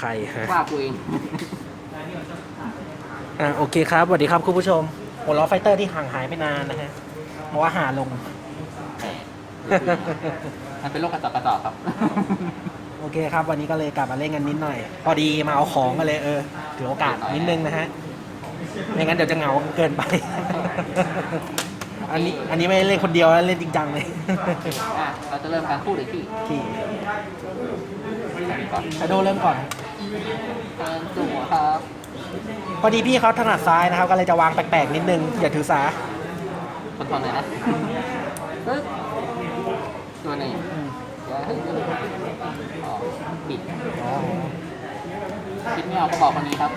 ใครฮะว่ากูเองอ่าโอเคครับสวัสดีครับคุณผู้ชมหัวล้อไฟเตอร์ที่ห่างหายไปนานนะฮะเพราะว่าหาลง มันเป็นโรคกระจอกกระจอกครับ โอเคครับ วันนี้ก็เลยกลับมาเล่นกันนิดหน่อย พอดีมาเอาของกันเลยเออถือโอกาสนิดนึงนะฮะไม่งั้นเดี๋ยวจะเหงาเกินไป อันนี้อันนี้ไม่ได้เล่นคนเดียวแล้วเล่นจริงจังเลยอะเราจะเริ่มการพูดเลยที่ขี่ใครก่อนไอโดเริ่มก่อน เติมจั่วครับพอดีพี่เขาถนัดซ้ายนะครับ ก็เลยจะวางแปลกๆนิดนึง อย่าถือสาคอนโทรลเลยนะปึ๊บตัวหนึ่งอืมเดี๋ยวให้ดูอ๋อปิดอ๋อคิดไม่เอาก็บอกคนนี้ครับ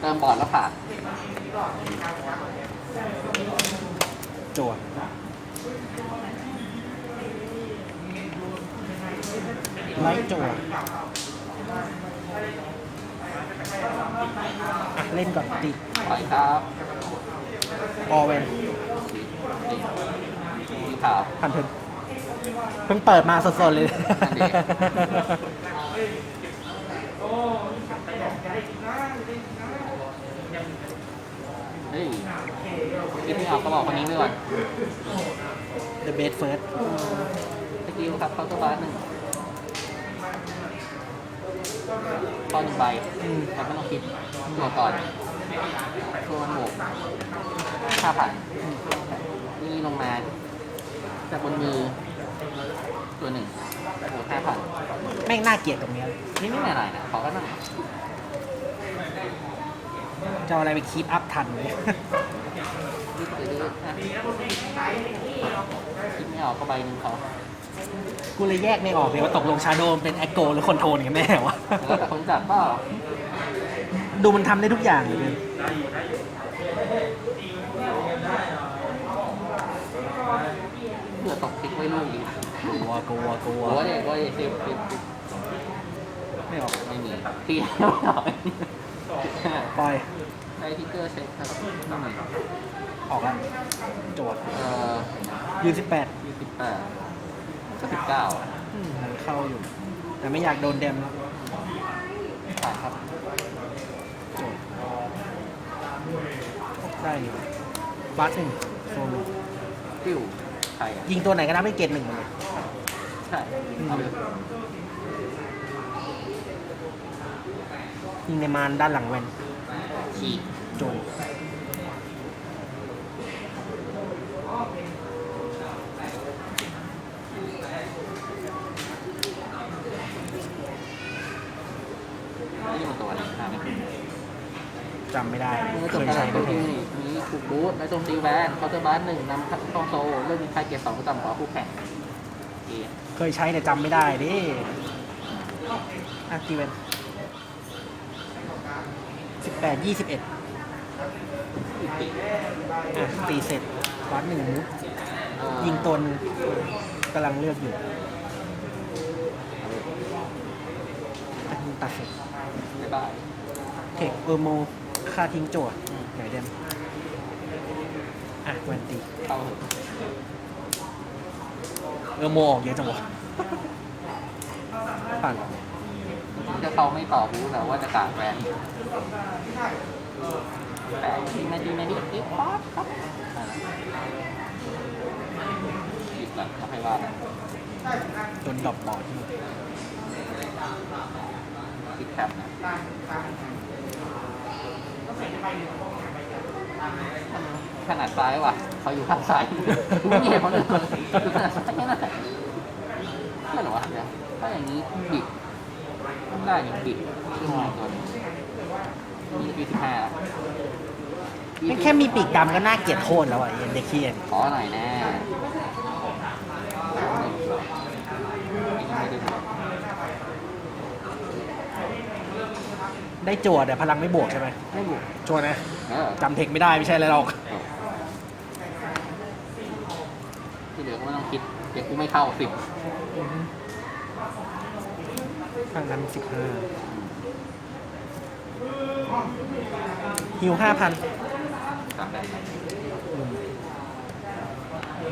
เติมบอร์ดแล้วผ่านจั่วไลท์จั่ว อะเล่นก่อนตีปล่อยครับออเวนสีขาวพันเพิ่งเพิ่งเปิดมาสดๆเลยนั่นดิเฮ้ยคิดไม่เอาก็บอกคนนี้ไปก่อน The best first สกิลครับเข้าตัวบาสหนึ่ง ข้อหนึ่งใบอืมเราไม่ต้องคิดตัวก่อนตัวมันบวกห้าพันนี่ลงมา จากบนมือ ตัวหนึ่งบวกห้าพันแม่งน่าเกลียดตรงเนี้ยนี่ไม่หน่อยๆนะขอก็นั่งจะเอาอะไรไปคีปอัพทันเลยยืดยืดนะคิดไม่ออกก็ใบหนึ่งเขา กูเลยแยกไม่ออกเลยว่าตกลงชาโดมเป็นแอคโกหรือคอนโทรลกันแน่วะ แล้วแต่คนจัดเปล่าดูมันทำได้ทุกอย่างเลย เผื่อตกคลิกไว้ลูกอีกกลัวกลัวกลัว โอ้ยโอ้ยสิบสิบสิบไม่ออกไม่มีตีไม่หน่อยปล่อยใช้ทิกเกอร์เช็คครับไม่มีออกแล้วจวดเอ่อยืนสิบแปดยี่สิบแปด ก็สิบเก้าเข้าอยู่ แต่ไม่อยากโดนเดมแล้วผ่านครับจวดได้อยู่บัสหนึ่งโซนปิ้วใครอะยิงตัวไหนก็ได้ไม่เกตหนึ่งหมดเลย ใช่เอาเลยยิงในมานด้านหลังแวน ขี่โจนมันตัวอะไรห้าไหม จำไม่ได้เมื่อเคจบยการใช้ตัไม่วเคที่ยมีถูกบูทและโจมตีแวนเคาน์เตอร์บาร์หนึ่งนำเข้าโซเริ่มมีค่าเกียร์สองก็ต่ำกว่าคู่แข่งโอเคเคยใช้แต่จำไม่ได้ดิอะกี่เวนสิบแปดยี่สิบเอ็ดอีกปีอะตีเสร็จวัดหนึ่งมุดเอ่อยิงตนกำลังเลือกอยู่อะยิงตัดเสร็จบ๊ายบายเทคเออร์โม ค่าทิ้งโจทย์อืมไหนเดมอะแวนตีเข้าเถอะเออร์โมออกเยอะจังวะผ่านจริงๆถ้าเขาไม่ตอบรู้แล้วว่าจะกาดแวนแต่ดีมาดีมาดีอีกป๊อปครับนั่นแหละอีกแบบไม่ให้ว่ากันจนดรอปบอร์ดติดแคปนะ ขนาดซ้ายว่ะเขาอยู่ข้างซ้ายไม่มีเหตุผลอื่นเลยอยู่ขนาดซ้ายแค่นั้นแหละเพื่อนเหรอวะเดี๋ยวถ้าอย่างนี้บิดได้อย่างบิดขึ้นมาตัวหนึงมีปีสิบห้าแค่มีปีกดำก็น่าเกลียดโคตรแล้วอะไอ้เด็กเคียนขอหน่อยแน่ไได้ดูได้จั่วแต่พลังไม่บวกใช่ไหมไม่บุกชัวร์นะเออจำเทคไม่ได้ไม่ใช่อะไรหรอกที่เหลือก็ไม่ต้องคิด เดี๋ยวกูไม่เข้าสิบทางนั้นสิบห้าฮิวห้าพันสามแบบ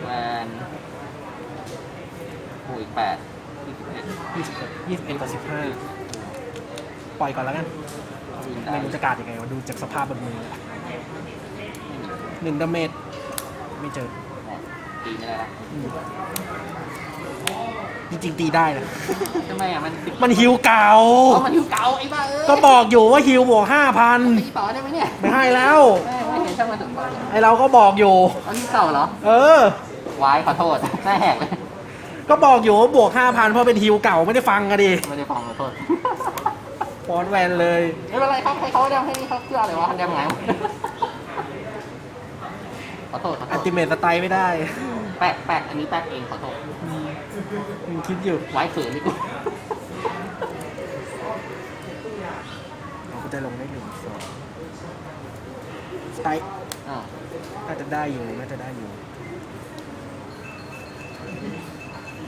แวนโอ้อีกแปดยี่สิบเอ็ดอ็ดยี่สิบยี่สิบเอ็ดต่อสิบห้า ปล่อยก่อนแล้วกันวินได้ไม่รู้จะการยังไงวะดูจากสภาพบนมือหนึ่งดาเมจไม่เจอตีไม่ได้ละอืมจริงๆตีได้นะทำไมอะมันสิบมันฮิวเก่าอ๋อมันหิวเก่าไอ้บ้าเอ้ยก็บอกอยู่ว่าฮิวบวกห้าพันตีต่อได้ไหมเนี่ยไม่ให้แล้ว ไม่ไม่เห็นช่างมันถึงไอเราก็บอกอยู่ เอาหิวเก่าเหรอเออ วายขอโทษหน้าแหกเลยก็บอกอยู่ว่าบวกห้าพันเพราะเป็นฮิวเก่าไม่ได้ฟังกันดิไม่ได้ฟังขอโทษ ฟอนต์แวนเลย ไม่เป็นไรครับให้เขาแดมให้นี่เขาเชื่ออะไรวะแดมไงขอโทษขอโทอัษติเมตสไตล์ไม่ได้แป๊กแป๊กอันนี้แป๊กเองขอโทษอืมอืมคิดอยู่ไว้เขินนี่กูเราก็จะลงได้หนึ่งสองสไตล์อ่าน่าจะได้อยู่น่าจะได้อยู่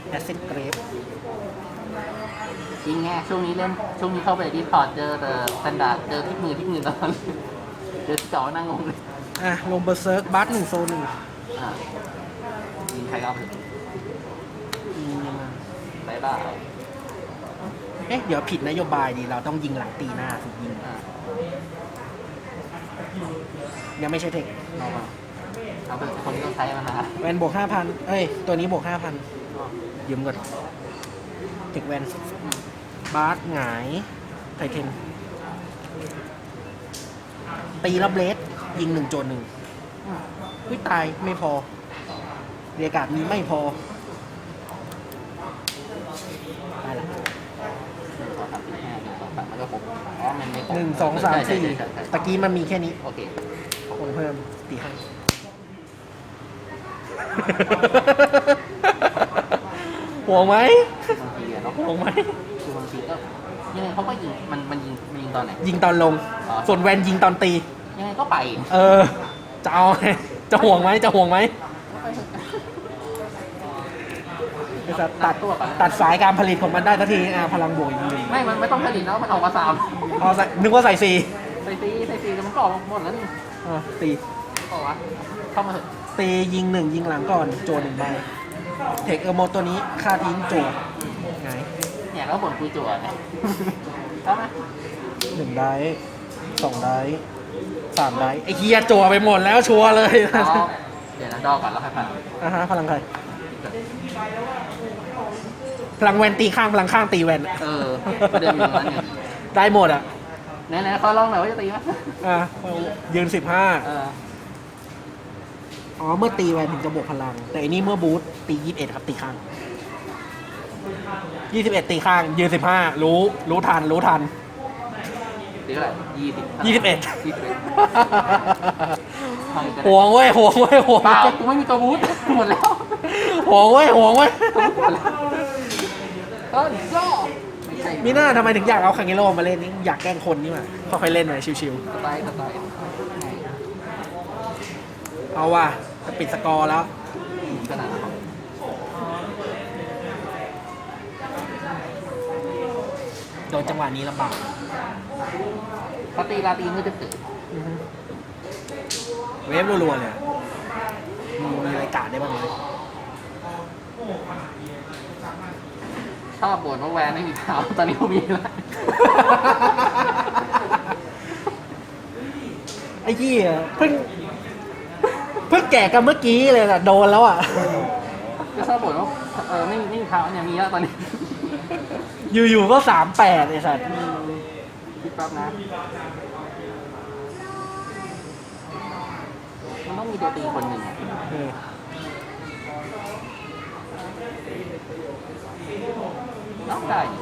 แอสเซนเกรฟจริงไงช่วงนี้เล่นช่วงนี้เข้าไปดีพอร์ตเจอแต่สแตนดาร์ดเจอที่มือที่มือตอนเจอที่จอนั่งงงเลยอะ ลงเบอร์เซิร์กบัสหนึ่งโซนหนึ่งอ่ายิงใครก็เอาไปเถอะอืมยังไงไปบ้าเอ๊ะ เดี๋ยวผิดนโยบายดี เราต้องยิงหลังตีหน้าสิยิงอ่ายังไม่ใช่เทคเอามาเอาไปคนที่ต้องใช้มันนะแวนบวกห้าพันเอ้ย ตัวนี้บวกห้าพัน ยืมก่อนเทคแวนบาสหงายไทเทน ตีแล้วเบลสยิงหนึ่งโจนหนึ่งอุ้ยตายไม่พอเรียกาศนี้ไม่พอได้ละหนึ่งสองสามสี่ห้าหนึ่งสองสามมันก็ครบอ๋อมันไม่ครบหนึ่งสองสามใช่สี่ใช่ใช่ใช่ตะกี้มันมีแค่นี้ โอเคคงเพิ่มตีให้ ห่วงไหมบางทีอะเนาะห่วงไหมคือบางทีก็ยังไงเขาก็ยิงมันมันยิงมันยิงตอนไหน ยิงตอนลง อ๋อ ส่วนแวนยิงตอนตี ยังไงก็ไปเออ จะเอาไงจะห่วงไหมจะห่วงไหมไปเถอะไอ้สัตว์ตัตัดดตัวก่อนตัดสายการผลิตของมันได้ทันทีอ่าพลังบวกอีกหนึ่งไม่ มันไม่ต้องผลิตแล้วมันออกมาสามเอาใส่นึกว่าใส่สี่ใส่ตีใส่ตีแต่มันก็ออกมาหมดแล้วนี่อ่าตี ก็วะเข้ามาเถอะตียิงหนึ่งยิงหลังก่อนโจหนึ่งใบ เทคเออร์โมตัวนี้ค่าทิ้งโจไงเนี่ยแล้วบ่นคุยจั่วเนี่ยเข้ามาหนึ่งได้สองได้สามได้ไอ้เฮียจั่วไปหมดแล้วชัวร์เลยเอาเดี๋ยวนะดอก่อนแล้วค่อยพันอะฮะพลังใครพลังแวนตีข้างพลังข้างตีแวนเออประเด็นอยู่ตรงนั้นเนี่ยได้หมดอะไหนๆเขาลองหน่อยว่าจะตีไหมอะยืนสิบห้าเออ อ๋อ เมื่อตีแวนถึงจะบวกพลัง แต่อันนี้เมื่อบูทตียี่สิบเอ็ดครับตีข้างยี่สิบเอ็ดตีข้าง ยืนสิบห้ารู้ รู้ทัน รู้ทัน ตีเท่าไหร่ยี่สิบยี่สิบเอ็ดยี่สิบเอ็ดห่วงเว้ยห่วงเว้ยห่วงเปล่ากูไม่มีตัวบูทหมดแล้วห่วงเว้ยห่วงเว้ยตัวบูทหมดแล้วเออย่อไม่ใช่มีหน้าทำไมถึงอยากเอาคังเกโร่มาเล่นนี่อยากแกล้งคนนี่มาค่อยๆเล่นหน่อยชิวสไตล์สไตล์ๆเอาว่ะ จะปิดสกอร์แล้วขนาดนั้นโดนจังหวะนี้ลำบากปาตีลาตีมือจะตื่นอือฮึเวฟรัวๆเลยอะมีมีรายการได้บ้างไหมชอบบ่นว่าแวนไม่มีเท้าตอนนี้กูมีแล้วไอ้ยี่เพิ่งเพิ่งแก่กันเมื่อกี้เลยน่ะโดนแล้วอะ ก็ชอบบ่นว่าเออไม่มีไม่มีเท้าเนี่ยมีแล้วตอนนี้ อยู่ๆก็สามแปดไอ้สัตว์คิดแป๊บนะ มันต้องมีตัวตีคนหนึ่งอะเออต้องได้ดิ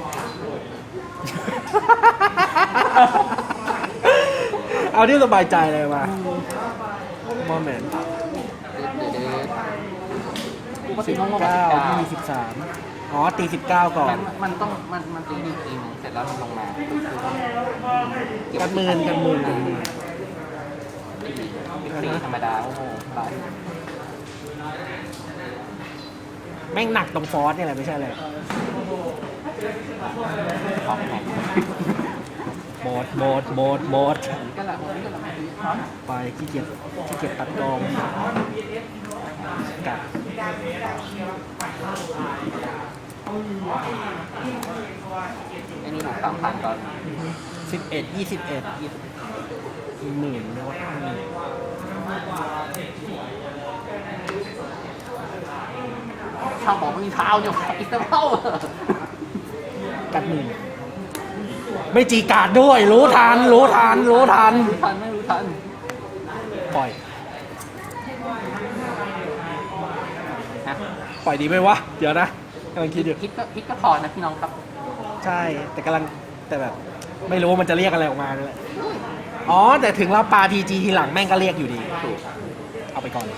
เอาที่สบายใจเลยมาโมเมนต์เดี๋ยวเดี๋ยว กูก็ตีสิบน้องๆกับเก้าสิบเก้ายี่สิบสามอ๋อตีสิบเก้าก่อนมันมันต้องมันมันตีดีทีนึงเสร็จแล้วมันลงมาคือต้องเบกันหมืนกันหมืนกันหมืนตีตีธรรมดาโอ้โหตายแม่งหนักตรงฟอสเนี่ยแหละไม่ใช่เลยของแข็งโบดโบดโบดโบดก็ละมันก็ละไม่ดี ไปขี้เกียจขี้เกียจตัดกอง กัดอันนี้ถูกสามพันก่อนสิบเอ็ดยี่สิบเอ็ดหมื่นนะวะหมื่นช่าบอกม่มีเท้าเนี่อีกตั้งเท่ากัดหมื่นไม่จีการดด้วย รู้ทัน รู้ทัน รู้ทันรู้ทันไม่รู้ทัน ปล่อย นะ ปล่อยดีไหมวะ เดี๋ยวนะกำลังคิดอยู่คิดก็คิดก็ถอนนะพี่น้องครับ ใช่ แต่กำลังแต่แบบ ไม่รู้ว่ามันจะเรียกอะไรออกมาเลยอ๋อ แต่ถึงเราปาทีจีทีหลังแม่งก็เรียกอยู่ดี ถูก เอาไปก่อนเลย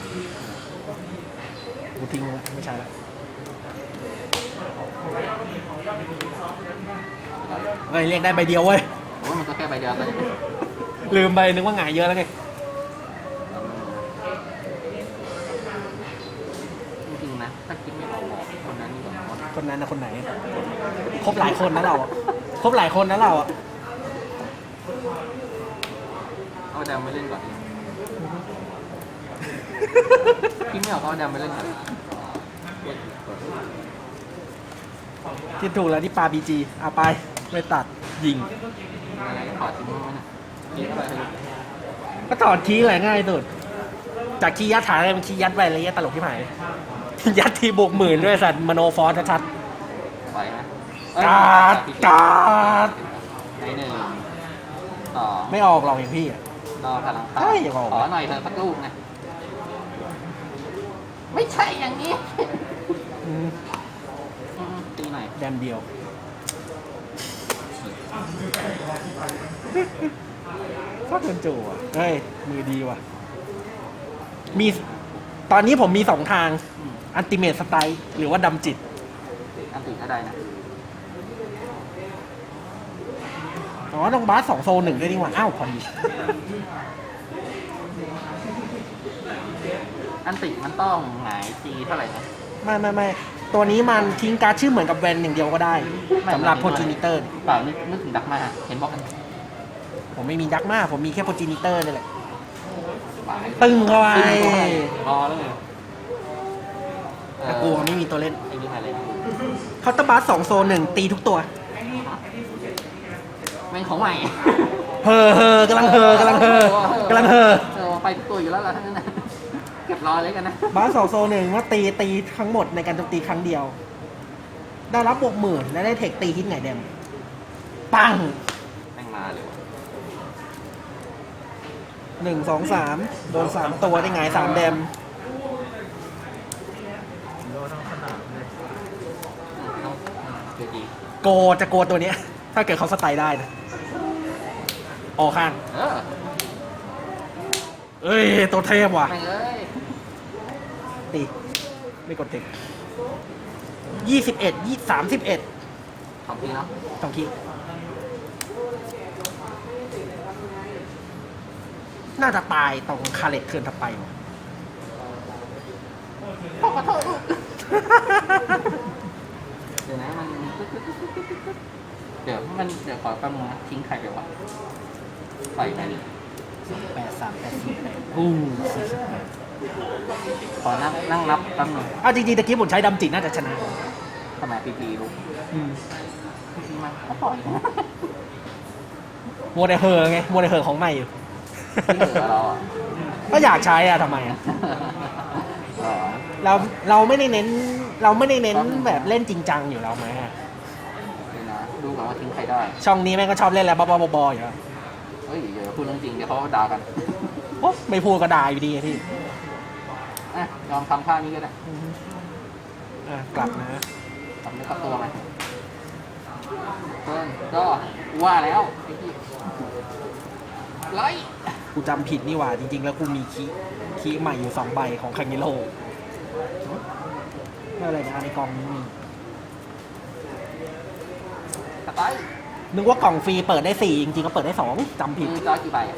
กูทิ้งแล้วไม่ใช่แล้วเฮ้ยเรียกได้ใบเดียวเว้ยโอ้ยมันก็แค่ใบเดียวกันลืมไปนึกว่าหงายเยอะแล้วไง จริงๆนะ ถ้าคิดไม่ออกบอกคนนั้นนี่แบบ คนคนนั้นนะคนไหนครบหลายคนนะเราอะครบหลายคนนะเราอะเอาแดมไม่เล่นก่อนคิดไม่ออกก็เอาแดมไม่เล่นก่อนที่ถูกแล้วที่ปาบีจีเอาไปไม่ตัดยิง อะไรถอดทิ้งมั้ยเนี่ยคิดอะไรให้รู้ก็ถอดคีย์แหละง่ายสุดจากคีย์ยัดฐานอะไรเป็นคีย์ยัดไปอะไรเงี้ยตลกที่ไหนยั ดทีบวกหมื่นด้วยสัตว์มโนฟอร์ชัดไหวไหมกาดกาดในหนึ่งสองๆไม่ออกหรอกอย่างพี่อะ รอพลังใช่อย่าบอก ขอหน่อยเถอะสักลูกนะ ไม่ใช่อย่างนี้อืมอืมตีหน่อยแดมเดียว ฟักเงินจู่อะ เฮ้ย มือดีว่ะ มี ตอนนี้ผมมีสองทาง อืม อันติเมตสไตล์หรือว่าดำจิต อันตีก็ได้นะอ๋อน้องบาสสองโซนหนึ่งด้วยนี่หว่า อ้าวพอดี อันติมันต้องหงายตีเท่าไหร่นะ ไม่ไม่ไม่ตัวนี้มันทิ้งการ์ดชื่อเหมือนกับแวนอย่างเดียวก็ได้สำหรับโพจินิเตอร์ เปล่านึกนึกถึงดักมาเห็นบอกกันผมไม่มียักษ์มากผมมีแค่โพจินิเตอร์นี่แหละปลายตึงเข้าไป รอเลย แต่กลัวไม่มีตัวเล่นไอ้นี่อะไรนะเคาน์เตอร์บาสสองโซนหนึ่งตีทุกตัว แม่งของใหม่เฮอเฮอกำลังเฮอกำลังเฮอกำลังเฮอเออไปทุกตัวอยู่แล้วล่ะทั้งนั้นนะเก็บรอเลยกันนะบาสสองโซนหนึ่งว่าตีตีทั้งหมดในการโจมตีครั้งเดียว ได้รับบวกหมื่นและได้เทคตีฮิตไงเดมปังแม่งมาเลยว่ะหนึ่งสองสามโดนสามตัวได้ไงสามเดม ต้องเดี๋ยวดี โกจะโกตัวเนี้ย ถ้าเกิดเขาสไตล์ได้นะ ออกข้าง เออเอ้ย ตัวเทพว่ะ แม่งเอ้ยตี ไม่กดเทคยี่สิบเอ็ดยี่สามสิบเอ็ดสองทีเนาะสองคีน่าจะตายตรงคาเลตเทิร์นถัดไปว่ะ พ่อขอโทษลูก เดี๋ยวนะมัน เดี๋ยวมันเดี๋ยวขอแป๊บนึงนะทิ้งใครไปวะใส่ไปดิแปดสามแปดสี่แปดอู้สี่สิบแปดขอนั่งนั่งนับแป๊บนึงเอาจริงๆตะกี้ผมใช้ดำจิตน่าจะชนะทำไมปีปีลูกอืมปีปีมาก็ปล่อยโมเดลเฮอร์ไงโมเดลเฮอร์ของใหม่อยู่ที่เหลือเราอะก็อยากใช้อะทำไมอะอ๋อเราเราไม่ได้เน้น เราไม่ได้เน้นแบบเล่นจริงจังอยู่แล้วไหมฮะเดี๋ ยวนะดูก่อนว่าทิ้งใครได้ ช่องนี้แม่งก็ชอบเล่นแล้วบ้าๆบอๆอยู่แล้วเฮ้ยเดี๋ยวพูดเรื่องจริงเดี๋ยวเขาด่ากันโอ๊ะไม่พูดก็ด่าอยู่ดีไงพี่อะยอมทำท่านี้ก็ได้อืมอะกลับนะทำได้กับตัวไหมเพิ่นก็ว่าแล้วไอ้ที่ไล่กูจำผิดนี่หว่า จริงๆ แล้วกูมีคีย์คีย์ใหม่อยู่สองใบของคังกิโลไม่อะไรนะในกล่องนี้มีส ไตล์นึกว่ากล่องฟรีเปิดได้สี่จริงๆก็เปิดได้สองจำผิดมีจอกี่ใบอะ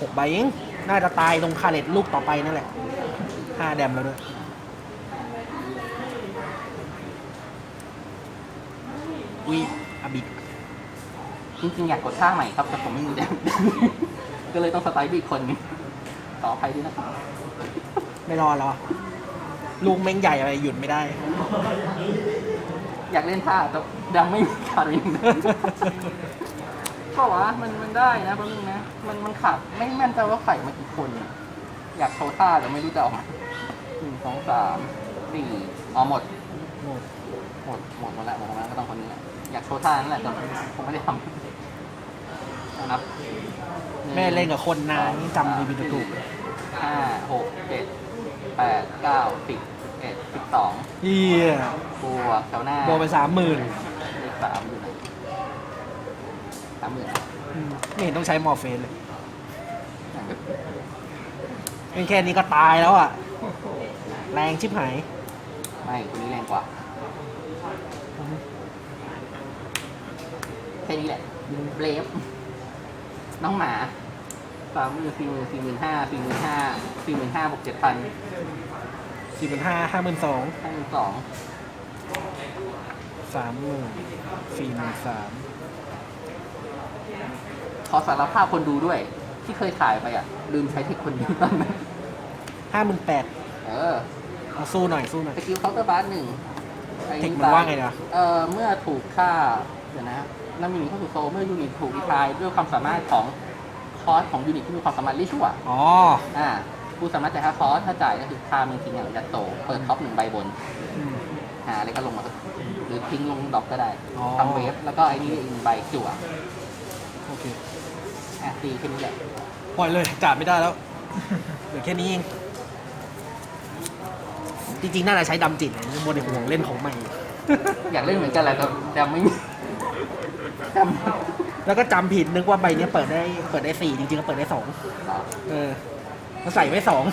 หกใบเองน่าจะตายตรงคาเลตลูกต่อไปนั่นแหละห้าแดมแล้วด้วยวิอาบิดจริงๆอยากกดท่าใหม่ครับ แต่ผมไม่มีแดมก็เลยต้องสไตล์พี่อีกคนนึงต่ออภัยด้วยนะครับไม่รอดแล้วอะลูกแม่งใหญ่อะไรหยุดไม่ได้ อยากเล่นท่าแต่ยังไม่มีการวิ่งก็ว่ามันมันได้นะแป๊บนึงนะ มันมันขับไม่แม่นใจว่าไข่มากี่คน อยากโชว์ท่าแต่ไม่รู้จะเอามาหนึ่งสองสามสี่อ๋อหมด หมด หมดหมดหมดแล้วหมดแล้วก็ต้องคนนี้แหละอยากโชว์ท่านั่นแหละแต่ผมไม่ได้ทำนับหงแม่เล่นกับคนนานนี่จำดีบินถูกห้าหกเจ็ดแปดเก้าสิบ สิบเอ็ดสิบสองเฮียบวกแถวหน้าโดนไปสามหมื่นเลขสามอยู่ไหนสามหมื่นไม่เห็นต้องใช้มอร์เฟนเลยเป็นแค่นี้ก็ตายแล้วอะ แรงชิบหาย ไม่คนนี้แรงกว่า แค่นี้แหละเบลฟน้องหมาสามหมื่นสี่หมื่นสี่หมื่นห้าสี่หมื่นห้าสี่หมื่นห้าบวกเจ็ดพัน สี่หมื่นห้าห้าหมื่นสองห้าหมื่นสองสามหมื่นสี่หมื่นสามขอสารภาพคนดูด้วย ที่เคยถ่ายไปอะ ลืมใช้เทคคนนี้ตอนนั้นห้าหมื่นแปดเออเอาสู้หน่อยสู้หน่อย สกิลเคาน์เตอร์บาร์หนึ่งไอ้เทคมันว่าไงนะ เออเมื่อถูกฆ่าเดี๋ยวนะนามินิเข้าสู่โซลเมื่อยูนิตถูกดีทายด้วยความสามารถของคอร์สของยูนิตที่มีความสามารถลิชั่วอ๋ออ่า ผู้สามารถจ่ายค่าคอร์สถ้าจ่ายก็คือค่ามีทิ้งอย่างยัดโตเปิดท็อปหนึ่งใบบนอืมหาอะไรก็ลงมาหรือทิ้งลงดรอปก็ได้อ๋อทำเวฟแล้วก็ไอ้นี่อีกหนึ่งใบจั่วโอเคอะตีแค่นี้แหละปล่อยเลยจ่ายไม่ได้แล้วเหลือแค่นี้เอง จริงๆ น่าจะใช้ดำจิตนะโมเดลห่วงเล่นของใหม่ อยากเล่นเหมือนกันแหละแต่แต่ไม่มีจำแล้วก็จำผิดนึกว่าใบเนี้ยเปิดได้เปิดได้สี่จริงๆก็เปิดได้สองอ๋อเออ มาใส่ไว้สอง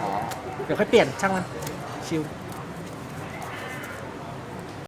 อ๋อเดี๋ยวค่อยเปลี่ยนช่างมัน ชิล